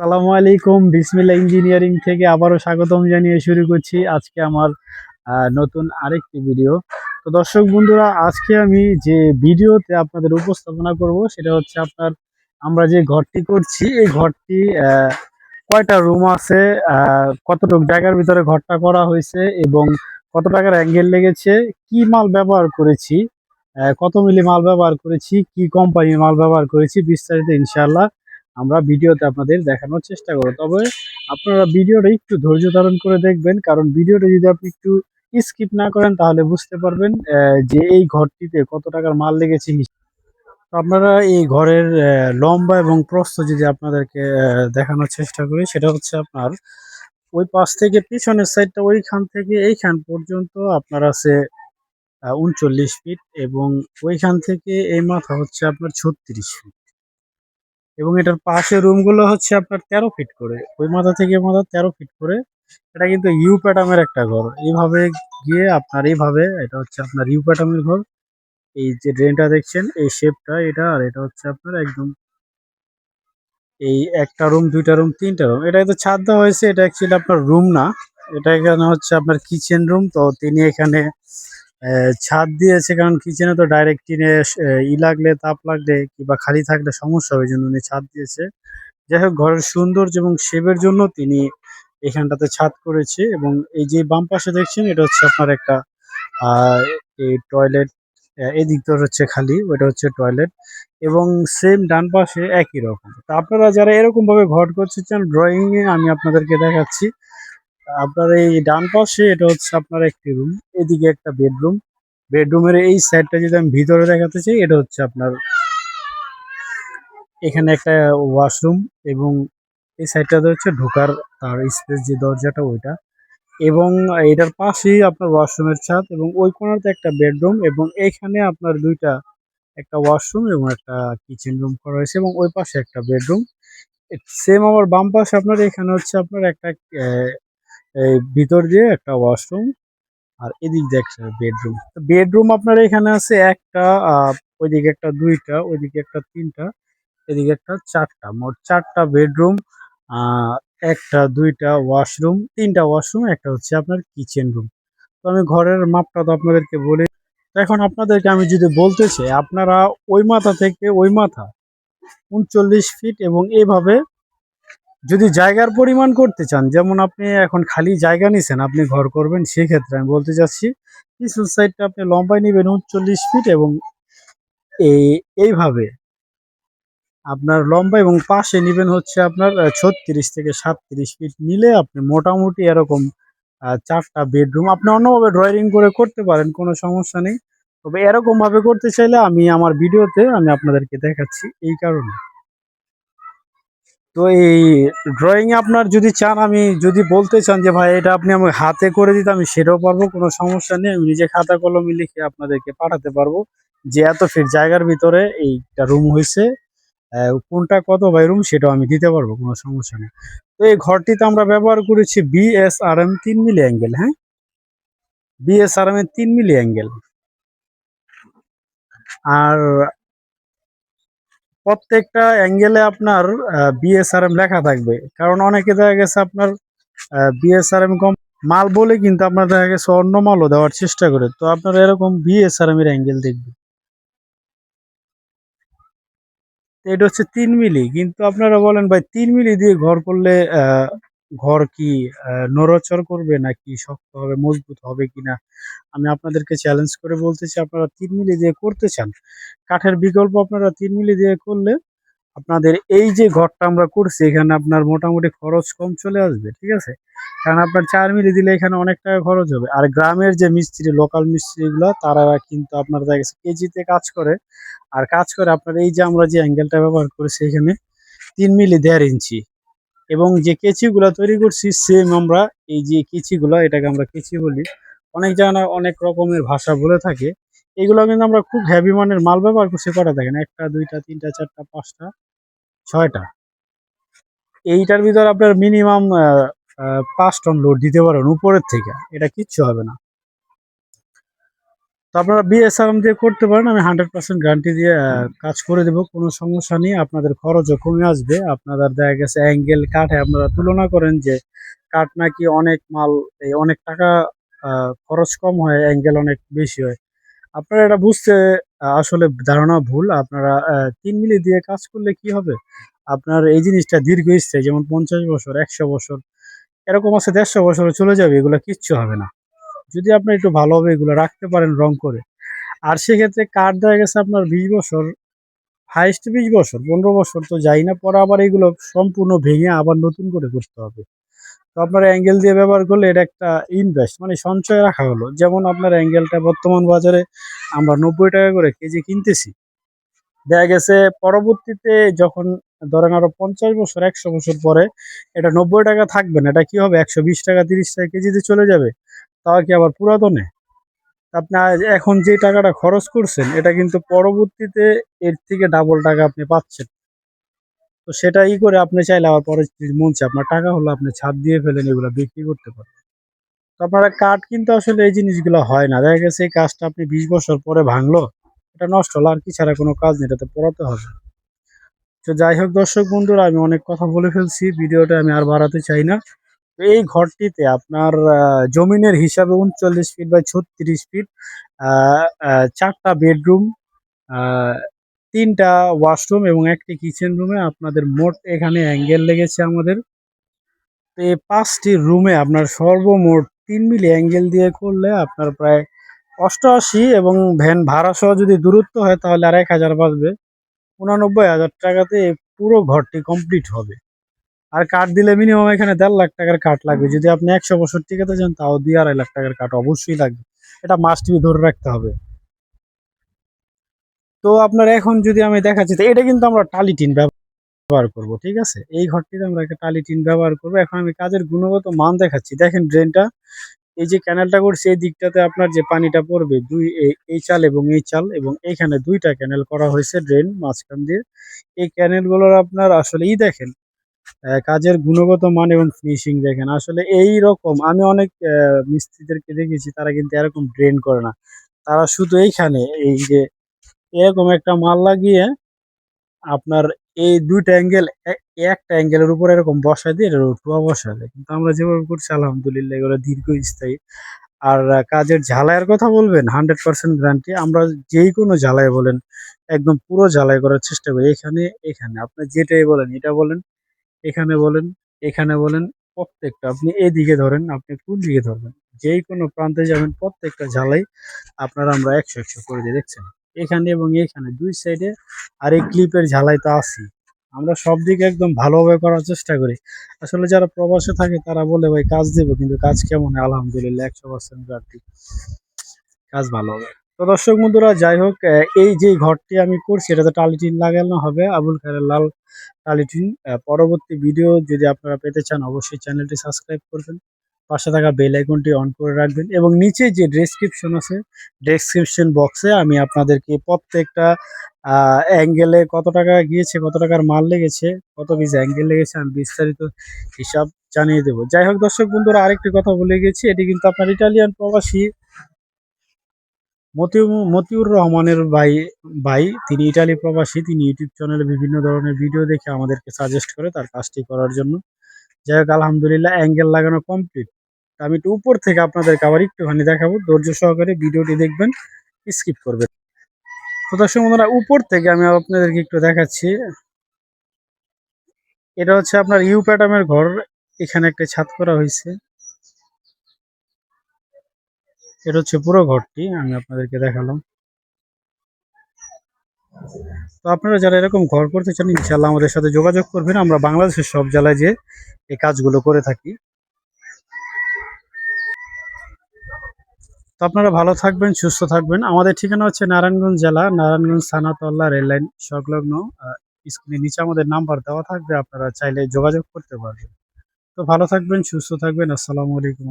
সালামু আলাইকুম বিসমিল্লা ইঞ্জিনিয়ারিং থেকে আবারও স্বাগতম জানিয়ে শুরু করছি আজকে আমার নতুন আরেকটি ভিডিও। তো দর্শক বন্ধুরা, আজকে আমি যে ভিডিওতে আপনাদের উপস্থাপনা করব সেটা হচ্ছে আপনার, আমরা যে ঘরটি করছি, এই ঘরটি কয়টা রুম আছে কতটুকু জায়গার ভিতরে ঘরটা করা হয়েছে এবং কত টাকার অ্যাঙ্গেল লেগেছে, কি মাল ব্যবহার করেছি কত মিলি মাল ব্যবহার করেছি, কি কোম্পানির মাল ব্যবহার করেছি, বিস্তারিত ইনশাআল্লাহ আমরা ভিডিওতে আপনাদের দেখানোর চেষ্টা করব। তবে আপনারা ভিডিওটা একটু ধৈর্য ধারণ করে দেখবেন, কারণ ভিডিওটা যদি আপনি একটু স্কিপ না করেন, তাহলে বুঝতে পারবেন যে এই ঘরটিতে কত টাকার মাল লেগেছে। আপনারা এই ঘরের লম্বা এবং প্রস্থ যদি আপনাদেরকে দেখানোর চেষ্টা করি, সেটা হচ্ছে আপনার ওই পাশ থেকে পিছনের সাইডটা ওইখান থেকে এইখান পর্যন্ত আপনার আছে উনচল্লিশ ফিট এবং ওইখান থেকে এই মাথা হচ্ছে আপনার ছত্রিশ ফিট এবং এটার পাশে রুমগুলো হচ্ছে আপনার তেরো ফিট করে। ওই মাথা থেকে মাথা তেরো ফিট করে। এটা কিন্তু ইউ প্যাটামের একটা ঘর। এইভাবে গিয়ে আপনার এইভাবে এটা হচ্ছে আপনার ইউ প্যাটামের ঘর। এই যে ড্রেনটা দেখছেন, এই শেপটা এটা আর এটা হচ্ছে আপনার একদম এই একটা রুম দুইটা রুম তিনটা রুম এটা তো ছাদ দেওয়া হয়েছে, এটা অ্যাকচুয়ালি আপনার রুম না। এটা এখানে হচ্ছে আপনার কিচেন রুম তো তিনি এখানে ছাদ দিয়েছে, কারণ কিচেনে তো ডাইরেক্ট টিনে ই লাগলে, তাপ লাগলে, কিংবা খালি থাকলে সমস্যা হবে জন্য উনি ছাদ দিয়েছে। যাই হোক, ঘরের সৌন্দর্য এবং শেপের জন্য তিনি এখানটাতে ছাদ করেছে এবং এই যে বাম পাশে দেখছেন, এটা হচ্ছে আপনার একটা এই টয়লেট এদিক তো হচ্ছে খালি ওটা হচ্ছে টয়লেট এবং সেম ডান পাশে একই রকম। তো আপনারা যারা এরকম ভাবে ঘর করতে চান ড্রয়িং এ আমি আপনাদেরকে দেখাচ্ছি। আপনার এই ডান পাশে এটা হচ্ছে আপনার একটি রুম এদিকে একটা বেডরুম বেডরুমের এই সাইডটা যদি আমি ভিতরে দেখাতে চাই, এটা হচ্ছে আপনার এখানে একটা ওয়াশরুম এবং এই সাইডটাতে হচ্ছে ঢোকার তার স্পেস যে দরজাটা, ওইটা। এবং এটার পাশেই আপনার ওয়াশরুমের ছাদ এবং ওই কোণাতে একটা বেডরুম এবং এইখানে আপনার দুইটা একটা ওয়াশরুম এবং একটা কিচেন রুম করা হয়েছে এবং ওই পাশে একটা বেডরুম সেম আমার বাম পাশে আপনার, এখানে হচ্ছে আপনার একটা এই ভিতর দিয়ে একটা ওয়াশরুম আর এদিক দিয়ে একটা বেডরুম বেডরুম আপনার এখানে আছে একটা ওইদিকে একটা দুইটা, ওইদিকে একটা তিনটা, এদিকে একটা চারটা। মোট চারটা বেডরুম একটা, দুইটা ওয়াশরুম তিনটা ওয়াশরুম একটা হচ্ছে আপনার কিচেন রুম তো আমি ঘরের মাপটা তো আপনাদেরকে বলি এখন আপনাদেরকে আমি যদি বলতে চাই, আপনারা ওই মাথা থেকে ওই মাথা উনচল্লিশ ফিট এবং এইভাবে যদি জায়গার পরিমাণ করতে চান, যেমন আপনি এখন খালি জায়গা নিছেন, আপনি ঘর করবেন, সেক্ষেত্রে আমি বলতে চাচ্ছি, পিছন সাইডটা আপনি লম্বায় নেবেন উনচল্লিশ ফিট এবং এই, এইভাবে আপনার লম্বা এবং পাশে নেবেন হচ্ছে আপনার ছত্রিশ থেকে সাতত্রিশ ফিট নিলে আপনি মোটামুটি এরকম চারটা বেডরুম, আপনি অন্যভাবে ড্রয়িং করে করতে পারেন, কোনো সমস্যা নেই। তবে এরকম ভাবে করতে চাইলে আমি আমার ভিডিওতে আমি আপনাদেরকে দেখাচ্ছি এই কারণে। তো এই ড্রয়িং আপনার যদি চান, আমি যদি বলতে চান যে, ভাই, এটা আপনি আমাকে হাতে করে দিতে, আমি সেটাও পারব, কোনো সমস্যা নেই, আমি নিজে খাতা কলমে লিখে আপনাদেরকে পাঠাতে পারব। যে এত ফিট জায়গার ভিতরে এইটা রুম হয়েছে কোনটা কত বাই রুম সেটাও আমি দিতে পারব, কোনো সমস্যা নেই। তো এই ঘরটিতে আমরা ব্যবহার করেছি বিএসআরএম তিন মিলি অ্যাঙ্গেল হ্যাঁ? বিএসআরএম এর তিন মিলি অ্যাঙ্গেল আর প্রত্যেকটা অ্যাঙ্গেলে আপনার বিএসআরএম লেখা থাকবে। কারণ অনেকে দেখা গেছে আপনার বিএসআরএম কম, মাল বলে কিন্তু আপনার দেখা গেছে অন্য মালও দেওয়ার চেষ্টা করে। তো আপনার এরকম বিএসআরএম এর অ্যাঙ্গেল দেখবে এটা হচ্ছে তিন মিলি। কিন্তু আপনারা বলেন ভাই, তিন মিলি দিয়ে ঘর করলে ঘর কি নড়াচড় করবে নাকি শক্ত হবে, মজবুত হবে কিনা? আমি আপনাদেরকে চ্যালেঞ্জ করে বলতেছি আপনারা তিন মিলি দিয়ে করতে চান, কাঠের বিকল্প আপনারা তিন মিলি দিয়ে করলে আপনাদের এই যে ঘরটা আমরা করছি, এখানে আপনার মোটামুটি খরচ কম চলে আসবে, ঠিক আছে? কারণ আপনার চার মিলি দিলে এখানে অনেক টাকা খরচ হবে। আর গ্রামের যে মিস্ত্রি লোকাল মিস্ত্রিগুলো, তারা কিন্তু আপনার গেছে কেজিতে কাজ করে। আর কাজ করে আপনার এই যে আমরা যে অ্যাঙ্গেলটা ব্যবহার করেছি এখানে, তিন মিলি দেড় ইঞ্চি। এবং যে কেচিগুলো তৈরি করছি সেম আমরা এই যে কেচিগুলো, এটাকে আমরা কেচি বলি, অনেক জায়গায় অনেক রকমের ভাষা বলে থাকে। এগুলো কিন্তু আমরা খুব হেভি মানের মাল ব্যবহার করছি কটা দেখেন? একটা, দুইটা, তিনটা, চারটা, পাঁচটা, ছয়টা। এইটার ভিতর আপনার মিনিমাম পাঁচ টন লোড দিতে পারেন উপরের থেকে। এটা কিচ্ছু হবে না। আপনারা বিএসআরএম দিয়ে করতে পারেন, আমি হান্ড্রেড পার্সেন্ট গ্যারান্টি দিয়ে কাজ করে দেবো, কোনো সমস্যা নেই। আপনাদের খরচও কমে আসবে। আপনাদের দেখা গেছে অ্যাঙ্গেল কাঠে আপনারা তুলনা করেন যে, কাঠ নাকি অনেক মাল, এই অনেক টাকা খরচ কম হয় অ্যাঙ্গেল অনেক বেশি হয়। আপনারা এটা বুঝতে আসলে ধারণা ভুল। আপনারা তিন মিলি দিয়ে কাজ করলে কি হবে? আপনার এই জিনিসটা দীর্ঘস্থায়ী যেমন পঞ্চাশ বছর, একশো বছর, এরকম আছে দেড়শো বছরে চলে যাবে, এগুলো কিচ্ছু হবে না। যদি আপনি একটু ভালোভাবে এগুলো রাখতে পারেন রং করে। আর সেক্ষেত্রে কাঠ দেখা গেছে আপনার বিশ বছর হাইস্ট বিশ বছর, পনেরো বছর তো যাই না, পরে আবার এগুলো সম্পূর্ণ ভেঙে আবার নতুন করে করতে হবে। তো আপনার অ্যাঙ্গেল দিয়ে ব্যবহার করলে এটা একটা ইনভেস্ট মানে সঞ্চয় রাখা হলো। যেমন আপনার অ্যাঙ্গেলটা বর্তমান বাজারে আমরা নব্বই টাকা করে কেজি কিনতেছি। দেখা গেছে পরবর্তীতে যখন ধরেন আরও পঞ্চাশ বছর, একশো বছর পরে এটা নব্বই টাকা থাকবে না, এটা কি হবে? একশো বিশ টাকা, তিরিশ টাকা কেজিতে চলে যাবে। তাও কি আবার পুরাতনে? আপনার এখন যে টাকাটা খরচ করছেন, এটা কিন্তু পরবর্তীতে এর থেকে ডাবল টাকা আপনি পাচ্ছেন। তো সেটা ই করে আপনি চাইলে আবার পরে মন আপনার টাকা হলো আপনি ছাদ দিয়ে ফেলেন, এগুলো বিক্রি করতে পারেন। তো আপনারা কাঠ কিন্তু আসলে এই জিনিসগুলো হয় না। দেখা গেছে এই কাজটা আপনি বিশ বছর পরে ভাঙলো, এটা নষ্ট হলো, আর কি ছাড়া কোনো কাজ নেই, এটাতে পড়াতে হবে। তো যাই হোক দর্শক বন্ধুরা, আমি অনেক কথা বলে ফেলছি, ভিডিওটা আমি আর বাড়াতে চাই না। এই ঘরটিতে আপনার জমিনের হিসাবে উনচল্লিশ ফিট বাই ছত্রিশ ফিট চারটা বেডরুম তিনটা ওয়াশরুম এবং একটি কিচেন রুমে আপনাদের মোট এখানে অ্যাঙ্গেল লেগেছে আমাদের। তো এই পাঁচটি রুমে আপনার সর্বমোট তিন মিলি অ্যাঙ্গেল দিয়ে করলে আপনার প্রায় অষ্টআশি এবং ভ্যান ভাড়া সহ যদি দূরত্ব হয় তাহলে আর এক হাজার বাঁচবে। উনানব্বই হাজার টাকাতে পুরো ঘরটি কমপ্লিট হবে। আর কাঠ দিলে মিনিমাম এখানে দেড় লাখ টাকার কাঠ লাগবে। যদি আপনি একশো বছর টিকাতে চান, তাও দুই আড়াই লাখ টাকার কাঠ অবশ্যই লাগবে। এটা মাস্ট বি ধরে রাখতে হবে। তো আপনার এখন যদি আমি দেখাচ্ছি, তো এটা কিন্তু আমরা টালি টিন ব্যবহার করব, ঠিক আছে? এই ঘরটিতে আমরা একটা টালি টিন ব্যবহার করব। এখন আমি কাজের গুণগত মান দেখাচ্ছি। দেখেন ড্রেনটা এই যে ক্যানেলটা করছে, এই দিকটাতে আপনার যে পানিটা পড়বে, দুই এই- চাল এবং এই চাল, এবং এইখানে দুইটা ক্যানেল করা হয়েছে ড্রেন মাঝখান দিয়ে। এই ক্যানেলগুলোর আপনার আসলে ই দেখেন কাজের গুণগত মান এবং ফিনিশিং দেখেন। আসলে এই রকম আমি অনেক মিস্ত্রিদেরকে দেখেছি, তারা কিন্তু এরকম ড্রেন করে না। তারা শুধু এইখানে এই যে এরকম একটা মাল লাগিয়ে আপনার এই দুইটা অ্যাঙ্গেল একটা অ্যাঙ্গেলের উপর এরকম বসায় দিয়ে এটা রুটুয়া বসায় দেয়। কিন্তু আমরা যেভাবে করছি, আলহামদুলিল্লাহ এগুলো দীর্ঘস্থায়ী। আর কাজের ঝালাইয়ের কথা বলবেন হান্ড্রেড পার্সেন্ট গ্যারান্টি আমরা যেই কোনো ঝালাই বলেন, একদম পুরো ঝালাই করার চেষ্টা করি। এখানে এখানে, আপনি যেটাই বলেন, এটা বলেন এখানে বলেন এখানে বলেন, প্রত্যেকটা আপনি এদিকে ধরেন, আপনি কোন দিকে ধরবেন। যেই কোনো প্রান্তে যাবেন, প্রত্যেকটা ঝালাই আপনারা আমরা একশো একশো করে দিয়ে দেখছেন? এখানে এবং এখানে দুই সাইডে আর এই ক্লিপের ঝালাই তো আছি আমরা সব দিকে একদম ভালোভাবে করার চেষ্টা করি। আসলে যারা প্রবাসে থাকে, তারা বলে, ভাই, কাজ দেবো, কিন্তু কাজ কেমন আলহামদুলিল্লাহ, একশো পার্সেন্ট গ্যারান্টি কাজ ভালো হবে। তো দর্শক বন্ধুরা, যাই হোক এই যে ঘরটি আমি করছি এটাতে টালিটিন লাগানো হবে, আবুল খায়ের লাল আহ, পরবর্তী ভিডিও যদি আপনারা পেতে চান অবশ্যই চ্যানেলটি সাবস্ক্রাইব করবেন। পাশে থাকা বেল আইকনটি অন করে রাখবেন এবং নিচে যে ডেসক্রিপশন আছে ডেসক্রিপশন বক্সে আমি আপনাদেরকে প্রত্যেকটা অ্যাঙ্গেলে কত টাকা গিয়েছে কত টাকার মাল লেগেছে কত পিস অ্যাঙ্গেল লেগেছে আমি বিস্তারিত হিসাব জানিয়ে দেবো। যাই হোক দর্শক বন্ধুরা আরেকটি কথা বলে গেছি এটি কিন্তু আপনার ইটালিয়ান প্রবাসী মতিউ, মতিউর রহমানের ভাই ভাই, তিনি ইটালি প্রবাসী, তিনি ইউটিউব চ্যানেলে বিভিন্ন ধরনের ভিডিও দেখে আমাদেরকে সাজেস্ট করে তার কাজটি করার জন্য। যাই হোক, আলহামদুলিল্লাহ অ্যাঙ্গেল লাগানো কমপ্লিট তা আমি একটু উপর থেকে আপনাদেরকে আবার একটুখানি দেখাবো। ধৈর্য সহকারে ভিডিওটি দেখবেন স্কিপ করবেন। তো দর্শক বন্ধুরা, উপর থেকে আমি আপনাদেরকে একটু দেখাচ্ছি। এটা হচ্ছে আপনার ইউ প্যাটামের ঘর। এখানে একটা ছাদ করা হয়েছে। এটা হচ্ছে পুরো ঘরটি, আমি আপনাদেরকে দেখালাম। তো আপনারা যারা এরকম ঘর করতে চান ইনশাল্লাহ আমাদের সাথে যোগাযোগ করবেন। আমরা বাংলাদেশের সব জেলায় যে এই কাজগুলো করে থাকি। তো আপনারা ভালো থাকবেন, সুস্থ থাকবেন। আমাদের ঠিকানা হচ্ছে নারায়ণগঞ্জ জেলা, নারায়ণগঞ্জ থানাতল্লা রেললাইন সংলগ্ন। স্ক্রিনের নিচে আমাদের নাম্বার দেওয়া থাকবে, আপনারা চাইলে যোগাযোগ করতে পারবেন। তো ভালো থাকবেন, সুস্থ থাকবেন। আসসালামু আলাইকুম